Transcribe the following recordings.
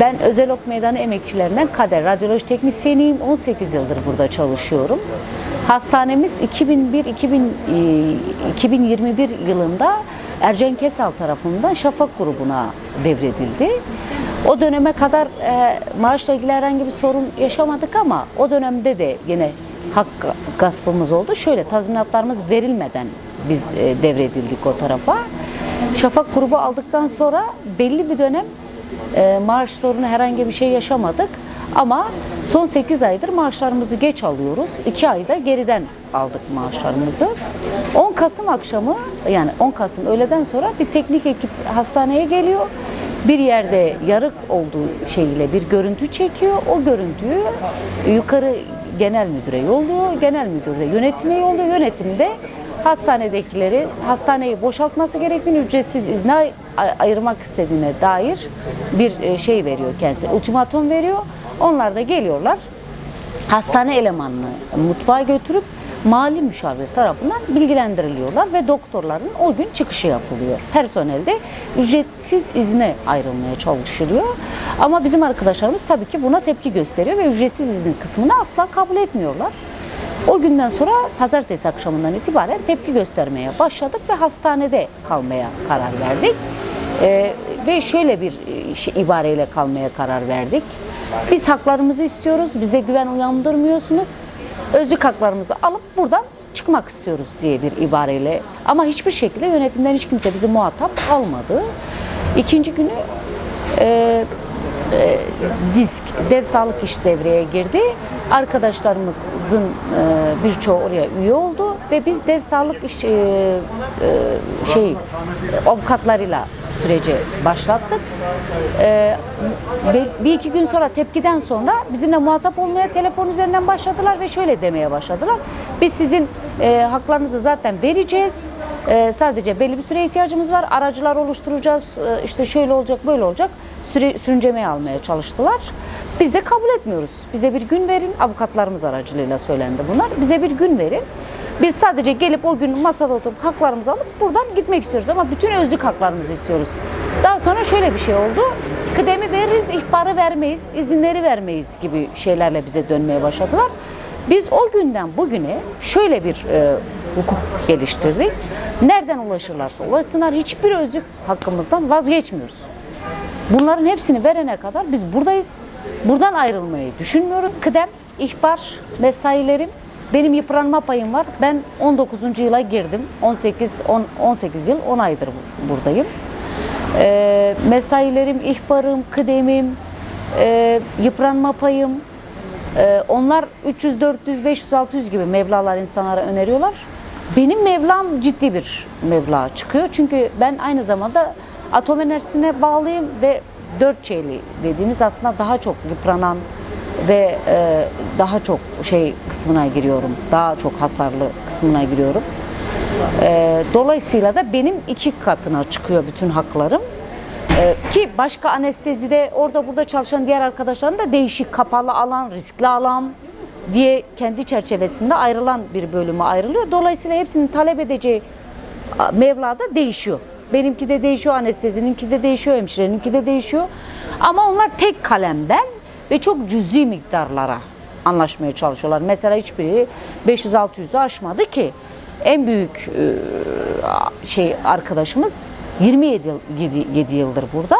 Ben Özel Ok Meydanı emekçilerinden Kader, radyoloji teknisyeniyim. 18 yıldır burada çalışıyorum. Hastanemiz 2001 2000, e, 2021 yılında Ercan Kesal tarafından Şafak grubuna devredildi. O döneme kadar e, maaşla ilgili herhangi bir sorun yaşamadık ama o dönemde de yine hak gaspımız oldu. Şöyle tazminatlarımız verilmeden biz e, devredildik o tarafa. Şafak grubu aldıktan sonra belli bir dönem e, maaş sorunu herhangi bir şey yaşamadık. Ama son 8 aydır maaşlarımızı geç alıyoruz. 2 ayda geriden aldık maaşlarımızı. 10 Kasım akşamı yani 10 Kasım öğleden sonra bir teknik ekip hastaneye geliyor. Bir yerde yarık olduğu şeyiyle bir görüntü çekiyor. O görüntüyü yukarı genel müdüre yolluyor. Genel müdür de yönetime yolluyor. Yönetimde hastanedekileri hastaneyi boşaltması gerektiğini ücretsiz izne ay- ayırmak istediğine dair bir e, şey veriyor kendisi. Ultimatum veriyor. Onlar da geliyorlar. Hastane elemanını mutfağa götürüp mali müşavir tarafından bilgilendiriliyorlar ve doktorların o gün çıkışı yapılıyor. Personel de ücretsiz izne ayrılmaya çalışılıyor. Ama bizim arkadaşlarımız tabii ki buna tepki gösteriyor ve ücretsiz izin kısmını asla kabul etmiyorlar. O günden sonra pazartesi akşamından itibaren tepki göstermeye başladık ve hastanede kalmaya karar verdik. Ee, ve şöyle bir e, şey, ibareyle kalmaya karar verdik. Biz haklarımızı istiyoruz, bizde güven uyandırmıyorsunuz. Özlük haklarımızı alıp buradan çıkmak istiyoruz diye bir ibareyle. Ama hiçbir şekilde yönetimden hiç kimse bizi muhatap almadı. İkinci günü e, e, disk, dev sağlık iş devreye girdi. Arkadaşlarımızın e, birçoğu oraya üye oldu ve biz dev sağlık iş e, e, şey avukatlarıyla süreci başlattık. E, be- bir iki gün sonra tepkiden sonra bizimle muhatap olmaya telefon üzerinden başladılar ve şöyle demeye başladılar. Biz sizin e, haklarınızı zaten vereceğiz. E, sadece belli bir süre ihtiyacımız var. Aracılar oluşturacağız. E, işte şöyle olacak, böyle olacak. Süre, sürüncemeye almaya çalıştılar. Biz de kabul etmiyoruz. Bize bir gün verin. Avukatlarımız aracılığıyla söylendi bunlar. Bize bir gün verin. Biz sadece gelip o gün masada oturup haklarımızı alıp buradan gitmek istiyoruz ama bütün özlük haklarımızı istiyoruz. Daha sonra şöyle bir şey oldu. Kıdemi veririz, ihbarı vermeyiz, izinleri vermeyiz gibi şeylerle bize dönmeye başladılar. Biz o günden bugüne şöyle bir e, hukuk geliştirdik. Nereden ulaşırlarsa ulaşsınlar hiçbir özlük hakkımızdan vazgeçmiyoruz. Bunların hepsini verene kadar biz buradayız. Buradan ayrılmayı düşünmüyoruz. Kıdem, ihbar, mesailerim, benim yıpranma payım var. Ben 19. yıla girdim. 18 10, 18 yıl 10 aydır bu- buradayım. Ee, mesailerim, ihbarım, kıdemim, e, yıpranma payım. Ee, onlar 300, 400, 500, 600 gibi mevlalar insanlara öneriyorlar. Benim mevlam ciddi bir meblağ çıkıyor. Çünkü ben aynı zamanda atom enerjisine bağlıyım ve 4 çeyli dediğimiz aslında daha çok yıpranan ve e, daha çok şey kısmına giriyorum. Daha çok hasarlı kısmına giriyorum. E, dolayısıyla da benim iki katına çıkıyor bütün haklarım. E, ki başka anestezide orada burada çalışan diğer arkadaşların da değişik kapalı alan, riskli alan diye kendi çerçevesinde ayrılan bir bölüme ayrılıyor. Dolayısıyla hepsinin talep edeceği a, mevla da değişiyor. Benimki de değişiyor, anestezininki de değişiyor, hemşireninki de değişiyor. Ama onlar tek kalemden ve çok cüzi miktarlara anlaşmaya çalışıyorlar. Mesela hiçbiri 500-600'ü aşmadı ki en büyük e, şey arkadaşımız 27 yıl, 7, 7 yıldır burada.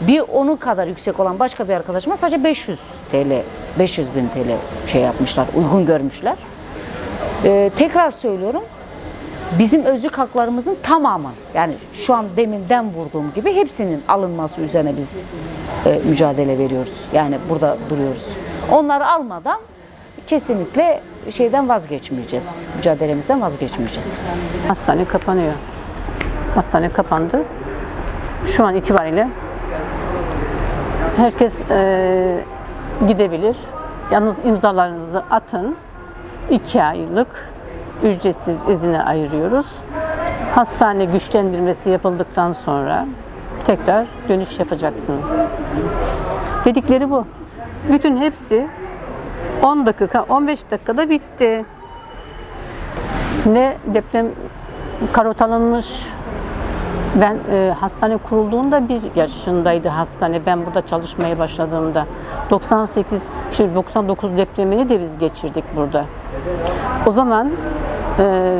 Bir onun kadar yüksek olan başka bir arkadaşıma sadece 500 TL, 500 bin TL şey yapmışlar, uygun görmüşler. E, tekrar söylüyorum, bizim özlük haklarımızın tamamı yani şu an deminden vurduğum gibi hepsinin alınması üzerine biz e, mücadele veriyoruz. Yani burada duruyoruz. Onları almadan kesinlikle şeyden vazgeçmeyeceğiz. Mücadelemizden vazgeçmeyeceğiz. Hastane kapanıyor. Hastane kapandı. Şu an itibariyle herkes eee, gidebilir. Yalnız imzalarınızı atın. İki aylık ücretsiz izine ayırıyoruz. Hastane güçlendirmesi yapıldıktan sonra tekrar dönüş yapacaksınız. Dedikleri bu. Bütün hepsi 10 dakika, 15 dakikada bitti. Ne deprem karot alınmış, Ben e, hastane kurulduğunda bir yaşındaydı hastane. Ben burada çalışmaya başladığımda. 98, şimdi 99 depremini de biz geçirdik burada. O zaman e,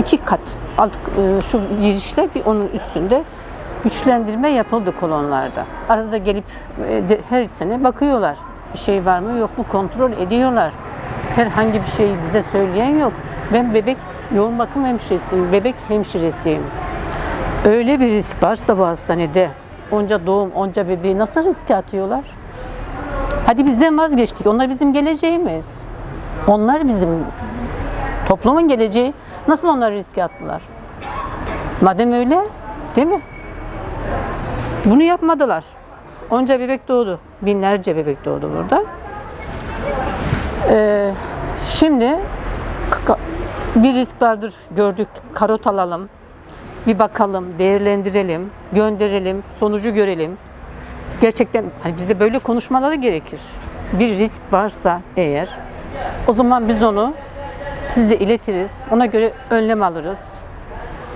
iki kat alt, e, şu girişte bir onun üstünde güçlendirme yapıldı kolonlarda. Arada gelip e, de- her sene bakıyorlar. Bir şey var mı yok mu kontrol ediyorlar. Herhangi bir şeyi bize söyleyen yok. Ben bebek yoğun bakım hemşiresiyim, bebek hemşiresiyim. Öyle bir risk varsa bu hastanede onca doğum, onca bebeği nasıl riske atıyorlar? Hadi bizden vazgeçtik. Onlar bizim geleceğimiz. Onlar bizim toplumun geleceği. Nasıl onları riske attılar? Madem öyle, değil mi? Bunu yapmadılar. Onca bebek doğdu. Binlerce bebek doğdu burada. Ee, şimdi bir risk vardır gördük. Karot alalım. Bir bakalım, değerlendirelim, gönderelim, sonucu görelim. Gerçekten hani bizde böyle konuşmaları gerekir. Bir risk varsa eğer o zaman biz onu size iletiriz. Ona göre önlem alırız.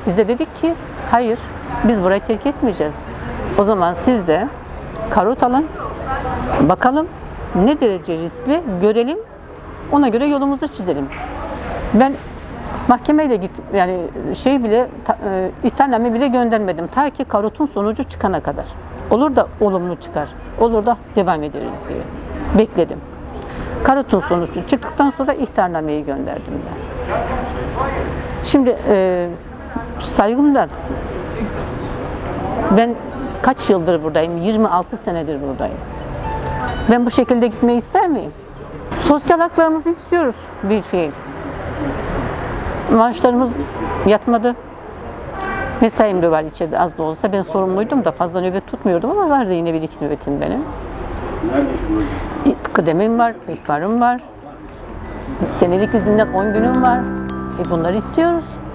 Biz de dedik ki hayır biz burayı terk etmeyeceğiz. O zaman siz de karot alın. Bakalım ne derece riskli görelim. Ona göre yolumuzu çizelim. Ben mahkemeye de git yani şey bile e, ihtarname bile göndermedim. Ta ki karotun sonucu çıkana kadar. Olur da olumlu çıkar. Olur da devam ederiz diye. Bekledim. Karotun sonucu çıktıktan sonra ihtarnameyi gönderdim ben. Şimdi e, saygımdan ben kaç yıldır buradayım? 26 senedir buradayım. Ben bu şekilde gitmeyi ister miyim? Sosyal haklarımızı istiyoruz bir fiil. Maaşlarımız yatmadı. Mesaim de var içeride az da olsa. Ben sorumluydum da fazla nöbet tutmuyordum ama vardı yine bir iki nöbetim benim. Kıdemim var, ihbarım var. Senelik izinden 10 günüm var. E bunları istiyoruz.